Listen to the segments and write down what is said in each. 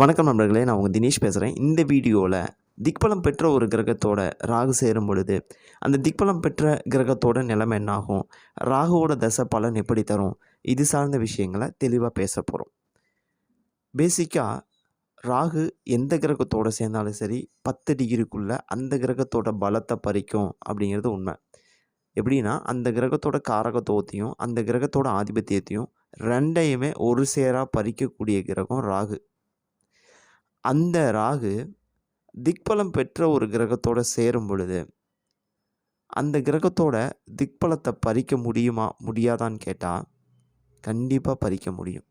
வணக்கம் நண்பர்களே நான் உங்கள் தினேஷ் பேசுகிறேன் இந்த வீடியோவில் திக்பலம் பெற்ற ஒரு கிரகத்தோட ராகு சேரும் பொழுது அந்த திக்பலம் பெற்ற கிரகத்தோட நிலைமை என்னாகும்? ராகுவோட தசை பலன் எப்படி தரும்? இது சார்ந்த விஷயங்களை தெளிவாக பேச போகிறோம் பேசிக்காக ராகு எந்த கிரகத்தோட சேர்ந்தாலும் சரி பத்து டிகிரிக்குள்ளே அந்த கிரகத்தோட பலத்தை பறிக்கும் அப்படிங்கிறது உண்மை. எப்படின்னா அந்த கிரகத்தோட காரகத்துவத்தையும் அந்த கிரகத்தோட ஆதிபத்தியத்தையும் ரெண்டையுமே ஒரு சேராக பறிக்கக்கூடிய கிரகம் ராகு. அந்த ராகு திக்பலம் பெற்ற ஒரு கிரகத்தோடு சேரும் பொழுது அந்த கிரகத்தோட திக்பலத்தை பறிக்க முடியுமா முடியாதான்னு கேட்டால் கண்டிப்பாக பறிக்க முடியும்.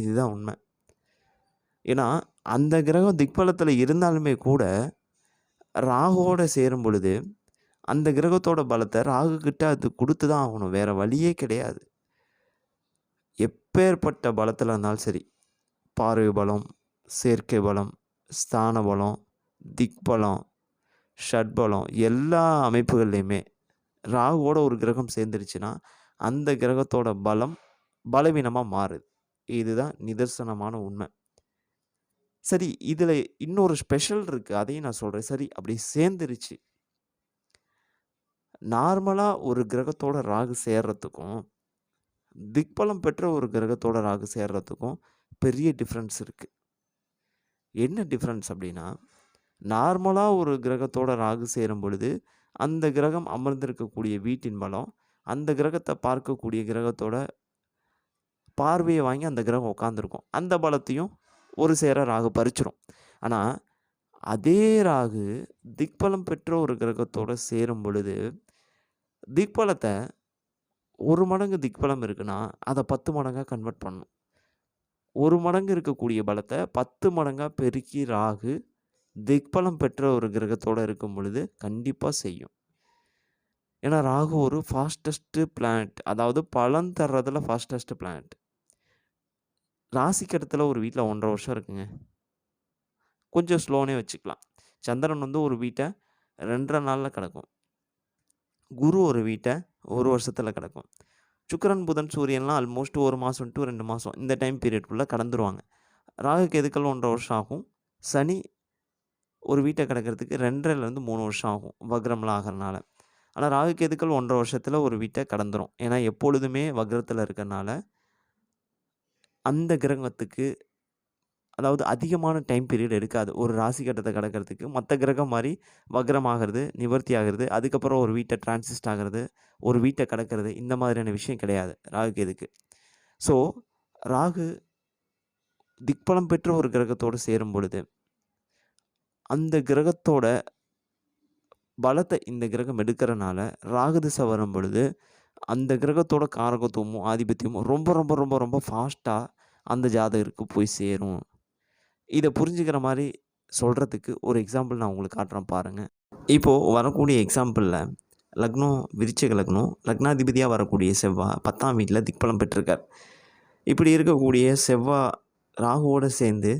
இதுதான் உண்மை. ஏன்னா அந்த கிரகம் திக்பலத்தில் இருந்தாலுமே கூட ராகுவோட சேரும் பொழுது அந்த கிரகத்தோட பலத்தை ராகு கிட்ட அது கொடுத்து தான் ஆகணும். வேறு வழியே கிடையாது. எப்பேற்பட்ட பலத்தில் இருந்தாலும் சரி பார்வை பலம் சேர்க்கை பலம் ஸ்தான பலம் திக்பலம் ஷட்பலம் எல்லா அமைப்புகள்லையுமே ராகுவோட ஒரு கிரகம் சேர்ந்துருச்சுன்னா அந்த கிரகத்தோட பலம் பலவீனமாக மாறுது. இதுதான் நிதர்சனமான உண்மை. சரி இதில் இன்னொரு ஸ்பெஷல் இருக்குது அதையும் நான் சொல்கிறேன் சரி அப்படி சேர்ந்துருச்சு. நார்மலாக ஒரு கிரகத்தோட ராகு சேர்றதுக்கும் திக்பலம் பெற்ற ஒரு கிரகத்தோட ராகு சேர்றதுக்கும் பெரிய டிஃப்ரென்ஸ் இருக்குது என்ன டிஃப்ரென்ஸ் அப்படின்னா நார்மலாக ஒரு கிரகத்தோட ராகு சேரும் பொழுது அந்த கிரகம் அமர்ந்திருக்கக்கூடிய வீட்டின் பலம் அந்த கிரகத்தை பார்க்கக்கூடிய கிரகத்தோட பார்வையை வாங்கி அந்த கிரகம் உட்காந்துருக்கும் அந்த பலத்தையும் ஒரு சேர ராகு பறிச்சிடும் ஆனால் அதே ராகு திக்பலம் பெற்ற ஒரு கிரகத்தோட சேரும் பொழுது திக்பலத்தை ஒரு மடங்கு திக்பலம் இருக்குன்னா அதை பத்து மடங்காக கன்வெர்ட் பண்ணும் ஒரு மடங்கு இருக்கக்கூடிய பலத்தை பத்து மடங்காக பெருக்கி ராகு திக்பலம் பெற்ற ஒரு கிரகத்தோடு இருக்கும் பொழுது கண்டிப்பாக செய்யும். ஏன்னா ராகு ஒரு ஃபாஸ்டஸ்ட்டு பிளானட் அதாவது பலன் தர்றதில் ஃபாஸ்டஸ்ட்டு பிளானட் ராசிக்கு இடத்துல ஒரு வீட்டில் ஒன்றரை வருஷம் இருக்குங்க. கொஞ்சம் ஸ்லோனே வச்சுக்கலாம். சந்திரன் வந்து ஒரு வீட்டை ரெண்டரை நாளில் கிடக்கும். குரு ஒரு வீட்டை ஒரு வருஷத்தில் கிடக்கும். சுக்கரன் புதன் சூரியன்லாம் ஆல்மோஸ்ட் ஒரு மாதம் டு ரெண்டு மாதம் இந்த டைம் பீரியட்குள்ளே கடந்துருவாங்க. ராகு கேதுக்கள் ஒன்றரை வருஷம் ஆகும். சனி ஒரு வீட்டை கிடக்கிறதுக்கு ரெண்டரைலேருந்து மூணு வருஷம் ஆகும் வக்ரம்லாம் ஆகிறனால. ஆனால் ராகு கெதுக்கள் ஒன்றரை வருஷத்தில் ஒரு வீட்டை கடந்துரும். ஏன்னா எப்பொழுதுமே வக்ரத்தில் இருக்கிறனால அந்த கிரகத்துக்கு அதாவது அதிகமான டைம் பீரியட் எடுக்காது. ஒரு ராசி கட்டத்தை கடக்கிறதுக்கு மற்ற கிரகம் மாதிரி வக்ரம் ஆகிறது நிவர்த்தி ஆகிறது அதுக்கப்புறம் ஒரு வீட்டை டிரான்சிஸ்ட் ஆகிறது ஒரு வீட்டை கடக்கிறது இந்த மாதிரியான விஷயம் கிடையாது. ராகு கேதுக்கு. ஸோ ராகு திக்பலம் பெற்ற ஒரு கிரகத்தோடு சேரும் பொழுது அந்த கிரகத்தோட பலத்தை இந்த கிரகம் எடுக்கிறனால ராகு திசை வரும் பொழுது அந்த கிரகத்தோட காரகத்துவமும் ஆதிபத்தியமும் ரொம்ப ரொம்ப ரொம்ப ரொம்ப ஃபாஸ்ட்டாக அந்த ஜாதகருக்கு போய் சேரும். இதை புரிஞ்சுக்கிற மாதிரி சொல்கிறதுக்கு ஒரு எக்ஸாம்பிள் நான் உங்களுக்கு காட்டுறேன் பாருங்கள் இப்போது வரக்கூடிய எக்ஸாம்பிளில் லக்னம் விருச்சிக லக்னம் லக்னாதிபதியாக வரக்கூடிய செவ்வாய் பத்தாம் வீட்டில் திக்பலம் பெற்றிருக்கார். இப்படி இருக்கக்கூடிய செவ்வாய் ராகுவோடு சேர்ந்து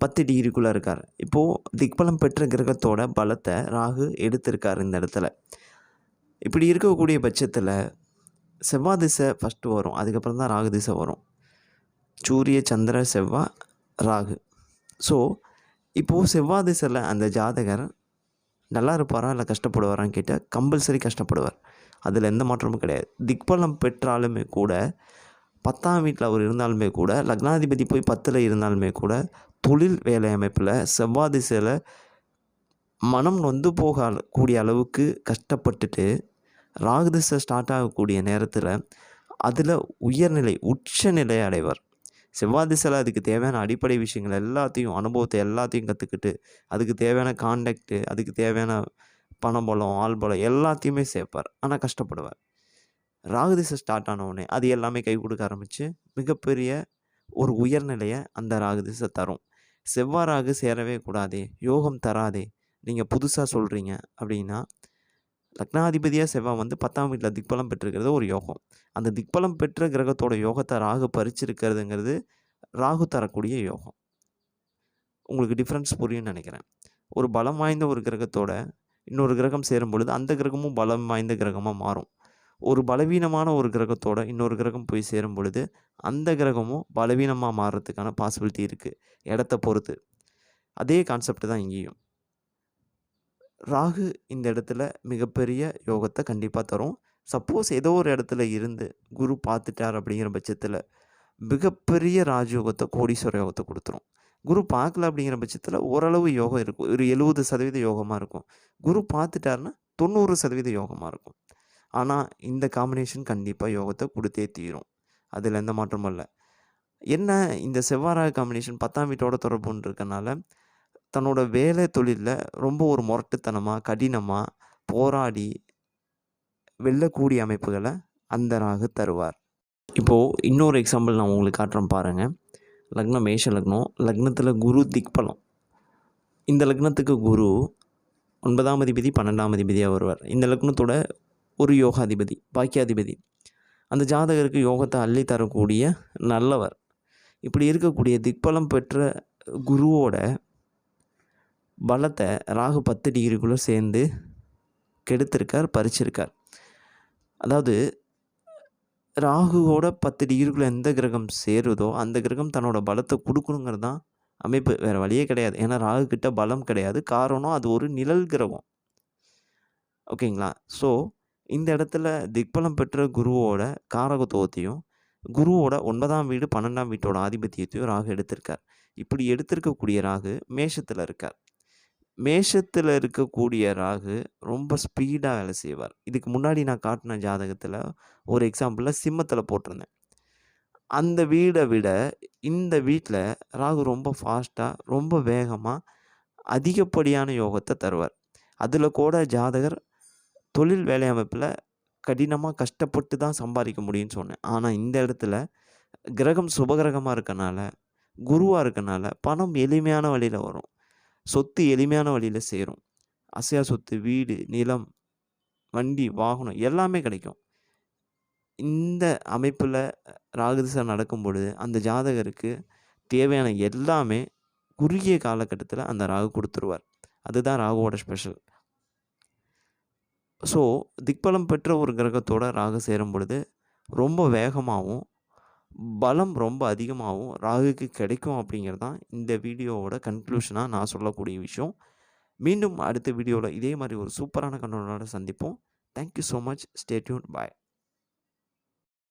பத்து டிகிரிக்குள்ளே இருக்கார். இப்போது திக்பலம் பெற்ற கிரகத்தோட பலத்தை ராகு எடுத்திருக்கார் இந்த இடத்துல. இப்படி இருக்கக்கூடிய பட்சத்தில் செவ்வாய் திசை ஃபஸ்ட்டு வரும். அதுக்கப்புறம் தான் ராகு திசை வரும். சூரிய சந்திர செவ்வாய் ராகு. ஸோ இப்போது செவ்வாய் திசையில் அந்த ஜாதகர் நல்லா இருப்பாரா இல்லை கஷ்டப்படுவாரான்னு கேட்டால் கம்பல்சரி கஷ்டப்படுவார். அதில் எந்த மாற்றமும் கிடையாது. திக்பலம் பெற்றாலுமே கூட பத்தாம் வீட்டில் அவர் இருந்தாலுமே கூட லக்னாதிபதி போய் பத்தில் இருந்தாலுமே கூட தொழில் வேலை அமைப்பில் செவ்வாய் திசையில் மனம் நொந்து போக கூடிய அளவுக்கு கஷ்டப்பட்டுட்டு ராகு திசை ஸ்டார்ட் ஆகக்கூடிய நேரத்தில் அதில் உயர்நிலை உச்ச நிலையை அடைவார். செவ்வாய் திசையில் அதுக்கு தேவையான அடிப்படை விஷயங்கள் எல்லாத்தையும் அனுபவத்தை எல்லாத்தையும் கற்றுக்கிட்டு அதுக்கு தேவையான கான்டாக்டு அதுக்கு தேவையான பணபலம் ஆள்பலம் எல்லாத்தையுமே சேர்ப்பார். ஆனால் கஷ்டப்படுவார். ராகு திசை ஸ்டார்ட் ஆனவுடனே அது எல்லாமே கை கொடுக்க ஆரம்பித்து மிகப்பெரிய ஒரு உயர்நிலையை அந்த ராகு திசை தரும். செவ்வாய் ராகு சேரவே கூடாதே யோகம் தராதே நீங்கள் புதுசாக சொல்கிறீங்க அப்படின்னா லக்னாதிபதியாக செவ்வாய் வந்து பத்தாம் வீட்டில் திக்பலம் பெற்றிருக்கிறது ஒரு யோகம். அந்த திக்பலம் பெற்ற கிரகத்தோட யோகத்தை ராகு பறிச்சிருக்கிறதுங்கிறது ராகு தரக்கூடிய யோகம். உங்களுக்கு டிஃப்ரென்ஸ் புரியும்னு நினைக்கிறேன். ஒரு பலம் வாய்ந்த ஒரு கிரகத்தோட இன்னொரு கிரகம் சேரும் பொழுது அந்த கிரகமும் பலம் வாய்ந்த கிரகமாக மாறும். ஒரு பலவீனமான ஒரு கிரகத்தோட இன்னொரு கிரகம் போய் சேரும் பொழுது, அந்த கிரகமும் பலவீனமாக மாறுறதுக்கான பாசிபிலிட்டி இருக்குது இடத்த பொறுத்து. அதே கான்செப்ட் தான் இங்கேயும். ராகு இந்த இடத்துல மிகப்பெரிய யோகத்தை கண்டிப்பாக தரும். சப்போஸ் ஏதோ ஒரு இடத்துல இருந்து குரு பார்த்துட்டார் அப்படிங்கிற பட்சத்தில் மிகப்பெரிய ராஜயோகத்தை கோடீஸ்வர யோகத்தை கொடுத்துரும் குரு பார்க்கல அப்படிங்கிற பட்சத்தில் ஓரளவு யோகம் இருக்கும். ஒரு எழுபது சதவீத யோகமாக இருக்கும். குரு பார்த்துட்டாருன்னா தொண்ணூறு சதவீத யோகமாக இருக்கும். ஆனால் இந்த காம்பினேஷன் கண்டிப்பாக யோகத்தை கொடுத்தே தீரும். அதில் எந்த மாற்றமும் இல்லை என்ன இந்த செவ்வாய் காம்பினேஷன் 10ஆம் வீட்டோட தொடர்புன்னு இருக்கனால, தன்னோட வேலை தொழிலில் ரொம்ப ஒரு முரட்டுத்தனமாக கடினமாக போராடி வெல்லக்கூடிய அமைப்புகளை அந்த ராகு தருவார். இப்போது இன்னொரு எக்ஸாம்பிள் நான் உங்களுக்கு காட்டுறேன் பாருங்கள் லக்னம் மேஷ லக்னம். லக்னத்தில் குரு திக்பலம். இந்த லக்னத்துக்கு குரு ஒன்பதாம் அதிபதி, பன்னெண்டாம் அதிபதியாக வருவார். இந்த லக்னத்தோட ஒரு யோகாதிபதி, பாக்கியாதிபதி. அந்த ஜாதகருக்கு யோகத்தை அள்ளி தரக்கூடிய நல்லவர். இப்படி இருக்கக்கூடிய திக்பலம் பெற்ற குருவோட பலத்தை ராகு பத்து டிகிரிக்குள்ளே சேர்ந்து கெடுத்திருக்கார், பறிச்சிருக்கார். அதாவது ராகுவோட பத்து டிகிரிக்குள்ளே எந்த கிரகம் சேருதோ, அந்த கிரகம் தன்னோட பலத்தை கொடுக்கணுங்கிறது தான் அமைப்பு. வேறு வழியே கிடையாது. ஏன்னா ராகு கிட்ட பலம் கிடையாது. காரணம் அது ஒரு நிழல் கிரகம். ஓகேங்களா? ஸோ, இந்த இடத்துல திக்பலம் பெற்ற குருவோட காரகத்துவத்தையும், குருவோட ஒன்பதாம் வீடு, 12ஆம் வீட்டோட ஆதிபத்தியத்தையும் ராகு எடுத்திருக்கார். இப்படி எடுத்திருக்கக்கூடிய ராகு மேஷத்தில் இருக்கார். மேஷத்தில் இருக்கக்கூடிய ராகு ரொம்ப ஸ்பீடாக வேலை செய்வார். இதுக்கு முன்னாடி நான் காட்டின ஜாதகத்தில் ஒரு எக்ஸாம்பிளில் சிம்மத்தில் போட்டிருந்தேன். அந்த வீடை விட இந்த வீட்டில் ராகு ரொம்ப ஃபாஸ்ட்டாக ரொம்ப வேகமாக அதிகப்படியான யோகத்தை தருவார். அதில் கூட ஜாதகர் தொழில் வேலை அமைப்பில் கடினமாக கஷ்டப்பட்டு தான் சம்பாதிக்க முடியும்னு சொன்னேன். ஆனால் இந்த இடத்துல கிரகம் சுபகிரகமாக இருக்கனால, குருவாக இருக்கனால பணம் எளிமையான வழியில் வரும். சொத்து எளிமையான வழியில் சேரும். அசையா சொத்து, வீடு, நிலம், வண்டி, வாகனம் எல்லாமே கிடைக்கும். இந்த அமைப்பில் ராகு நடக்கும் நடக்கும்பொழுது, அந்த ஜாதகருக்கு தேவையான எல்லாமே குறுகிய காலகட்டத்தில் அந்த ராகு கொடுத்துருவார் அதுதான் ராகுவோட ஸ்பெஷல். ஸோ, திக்பலம் பெற்ற ஒரு கிரகத்தோட ராகு சேரும் பொழுது, ரொம்ப வேகமாகவும் பலம் ரொம்ப அதிகமாகவும் ராகுக்கு கிடைக்கும் அப்படிங்கிறது தான் இந்த வீடியோவோட கன்க்ளூஷனாக நான் சொல்லக்கூடிய விஷயம். மீண்டும் அடுத்த வீடியோவில் இதே மாதிரி ஒரு சூப்பரான கண்டென்ட்டோட சந்திப்போம். Thank you much. Stay bye.